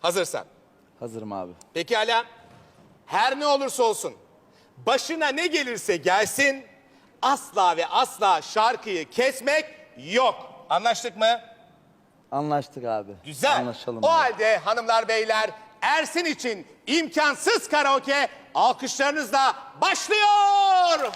Hazırsan. Hazırım abi. Peki hala her ne olursa olsun başına ne gelirse gelsin asla ve asla şarkıyı kesmek yok. Anlaştık mı? Anlaştık abi. Güzel. Anlaşalım o abi. halde hanımlar beyler Ersin için imkansız karaoke alkışlarınızla başlıyor.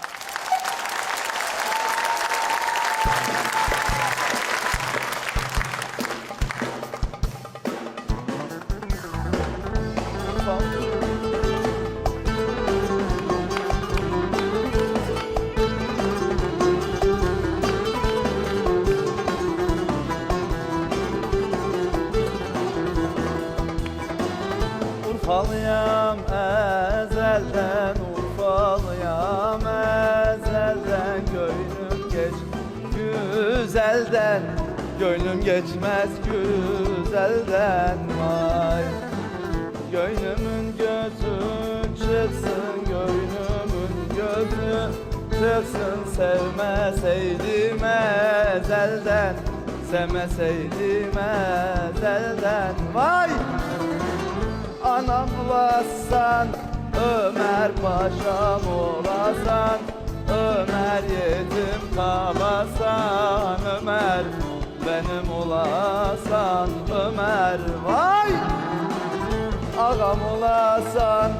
Urfalıyam ezelden Urfalıyam ezelden Gönlüm geç güzelden Gönlüm geçmez güzelden Vay. Gönlümün gözü çıksın Gönlümün gözü çıksın Sevmeseydim ezelden Sevmeseydim ezelden olasan Ömer paşam olasan Ömer yetim kalasan Ömer benim olasan Ömer vay! Ağam olasan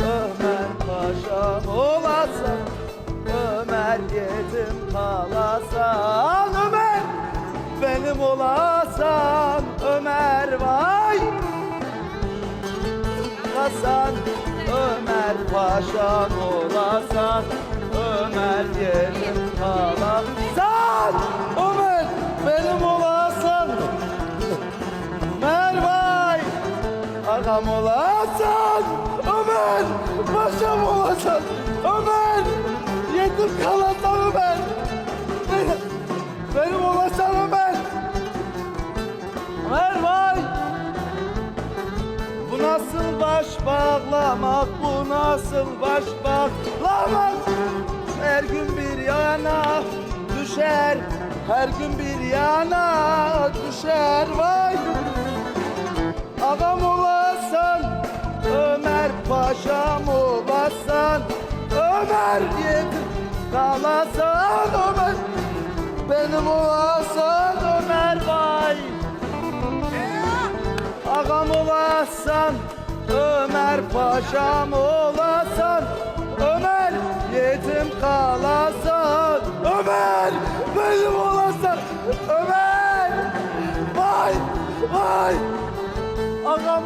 Ömer paşam olasan Ömer yetim kalasan Ömer benim olasan Ömer vay Hasan Ömer Paşam olasan Ömer yerim kalan. Ömer benim olasan Ömer vay Arkam olasan Ömer Paşam olasan Ömer Yetim kalan nasıl baş bağlamak, bu nasıl baş bağlamak? Her gün bir yana düşer, her gün bir yana düşer. Vay! Ağam olasan, Ömer paşam olasan Ömer yedim kalasan Ömer. Benim olasan Ömer vay. Ağam olasan Ömer paşam olasan Ömer yetim kalasan Ömer benim olasan Ömer! Vay vay! Ağam